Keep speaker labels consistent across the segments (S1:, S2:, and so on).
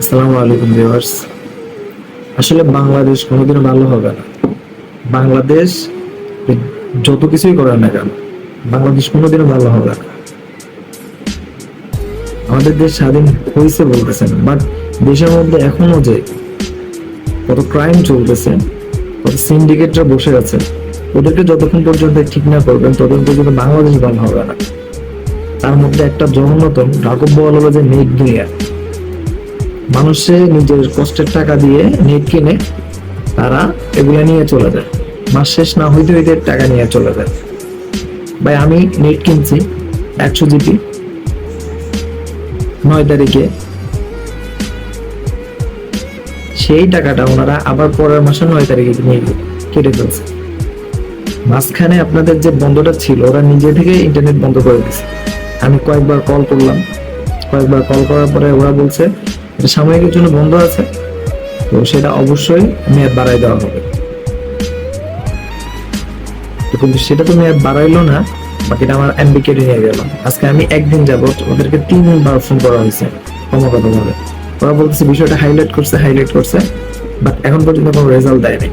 S1: আসসালামু আলাইকুম ভিউয়ার্স। আসলে বাংলাদেশ কোনোদিনও ভালো হবে না। বাংলাদেশ যত কিছুই করে না কেন, বাংলাদেশ কোনোদিনও ভালো হবে না। আমাদের দেশ স্বাধীন হয়েছে বলতেছেন, বাট দেশের মধ্যে এখনও যে কত ক্রাইম চলতেছে, কত সিন্ডিকেটরা বসে আছে, ওদেরকে যতক্ষণ পর্যন্ত ঠিক না করবেন, ততক্ষণ পর্যন্ত বাংলাদেশ ভালো হবে না। তার মধ্যে একটা জঘন্যতম বল হলো যে নেট দুনিয়া মানুষে নিজের কষ্টের টাকা দিয়ে নেট কিনে তারা এগুলা নিয়ে চলে যায়। মাস শেষ না হইতে হইতে টাকা নিয়ে চলে যায়। ভাই, আমি নেট কিনছি একশো জিবি। নয় তারিখে। সেই টাকাটা ওনারা আবার পরের মাসে নয় তারিখে নিয়ে কেটে ফেলছে। মাঝখানে আপনাদের যে বন্ধটা ছিল, ওরা নিজে থেকে ইন্টারনেট বন্ধ করে দিছে। আমি কয়েকবার কল করলাম। কয়েকবার কল করার পরে ওরা বলছে সাময়িকের জন্য বন্ধ আছে, তো সেটা অবশ্যই মেয়াদ বাড়াই দেওয়া হবে। কিন্তু সেটা তো মেয়াদ বাড়াইলো না, বাকিটা আমার নিয়ে গেল। আজকে আমি একদিন ওদেরকে ফোন করা হয়েছে ওরা বলতেছে বিষয়টা হাইলাইট করছে হাইলাইট করছে বাট এখন পর্যন্ত কোনো রেজাল্ট দেয় নাই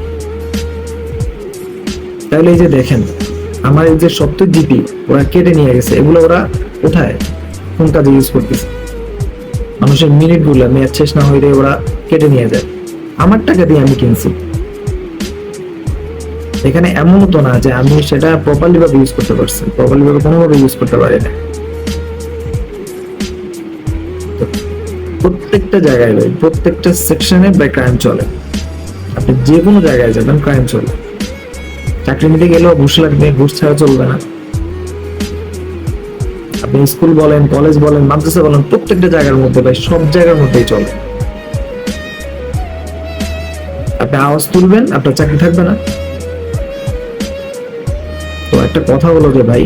S1: তাহলে এই যে দেখেন, আমার এই যে সত্তর জিপি ওরা কেটে নিয়ে গেছে, এগুলো ওরা কোথায়? কোন কাজে ইউজ করতেছে? মানুষের মিনিটগুলো মেয়াদ শেষ না হইলে ওরা কেটে নিয়ে যায়। আমার টাকা দিয়ে আমি কিনছি। এখানে এমন তো না যে আমি সেটা প্রপারলি ভাবে ইউজ করতে পারছি। প্রপারলি ভাবে কোনোভাবে ইউজ করতে পারি না। প্রত্যেকটা জায়গায় ভাই, প্রত্যেকটা সেকশনে বাই ক্রাইম চলে। আপনি যে কোনো জায়গায় যাবেন ক্রাইম চলে চাকরি নিতে গেলেও ঘুষ লাগবে, ঘুষ ছাড়া চলবে না। আপনি স্কুল বলেন, কলেজ বলেন, মাদ্রাসা বলেন, প্রত্যেকটা জায়গার মধ্যে ভাই, সব জায়গার মধ্যেই চলে। আপনি আওয়াজ তুলবেন, আপনার চাকরি থাকবে না। তো একটা কথা হলো যে ভাই,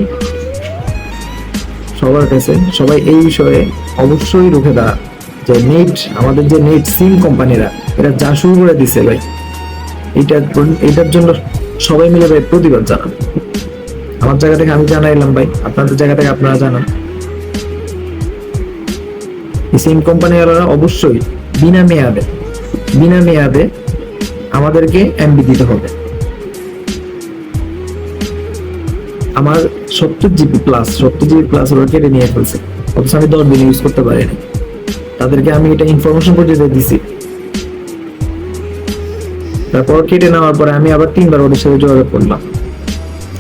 S1: সবার কাছে, সবাই এই বিষয়ে অবশ্যই রুখে দাঁড়া যে নেট, আমাদের যে নেট সিম কোম্পানিরা এটা যা শুরু করে দিছে ভাই এটা এটার জন্য সবাই মিলে ভাই প্রতিবাদ জানান। আমার জায়গা থেকে আমি জানাইলাম ভাই। আপনাদের জায়গা থেকে আপনারা জানান। সিম কোম্পানিওয়ালারা অবশ্যই বিনা মেয়াদে বিনা মেয়াদে আমাদেরকে এমবি দিতে হবে। আমার সত্তর জিবি প্লাস সত্তর জিবি প্লাস ওরা কেটে নিয়ে ফেলছে। অথচ আমি দশ দিন ইউজ করতে পারিনি। তাদেরকে আমি এটা ইনফরমেশন পর্যন্ত দিছি। তারপর কেটে নেওয়ার পরে আমি আবার তিনবার ওদের সাথে যোগাযোগ করলাম।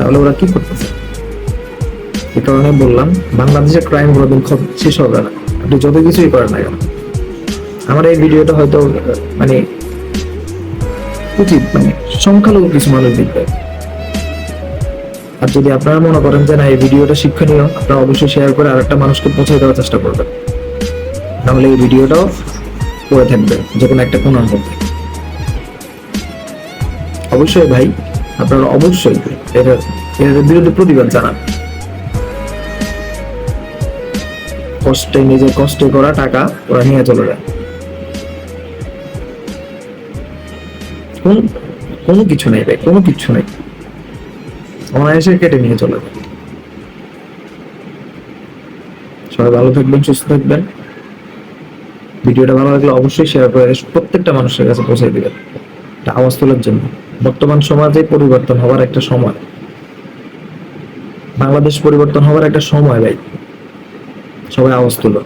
S1: তাহলে ওরা কি করতেছে? এই কারণে বললাম বাংলাদেশের ক্রাইম কোনোদিন শেষ হবে না। আপনি যত কিছুই করেন না কেন, আমার এই ভিডিওটা হয়তো মানে উচিত মানে সংখ্যালঘু কিছু মানুষ দেখবে। আর যদি আপনারা মনে করেন যে না, এই ভিডিওটা শিক্ষণীয়, আপনারা অবশ্যই শেয়ার করে আর একটা মানুষকে পৌঁছে দেওয়ার চেষ্টা করবেন। তাহলে এই ভিডিওটাও করে থাকবে যে কোনো একটা মধ্যে। অবশ্যই ভাই আপনারা অবশ্যই এটার এটার বিরুদ্ধে প্রতিবাদ জানান। কষ্টে নিজের কষ্টে করা টাকা ওরা নিয়ে চলে যায়। কোন কিছু নেই ভাই কোনো কিছু নেই। অনায়াসে কেটে নিয়ে চলে যায়। সবাই ভালো থাকবেন, সুস্থ থাকবেন। ভিডিওটা ভালো লাগলে অবশ্যই শেয়ার করে প্রত্যেকটা মানুষের কাছে পৌঁছে দিবেন। আওয়াজ তোলার জন্য। বর্তমান সমাজে পরিবর্তন হওয়ার একটা সময়। বাংলাদেশ পরিবর্তন হওয়ার একটা সময়, ভাই। সবাই আওয়াজ তুলো।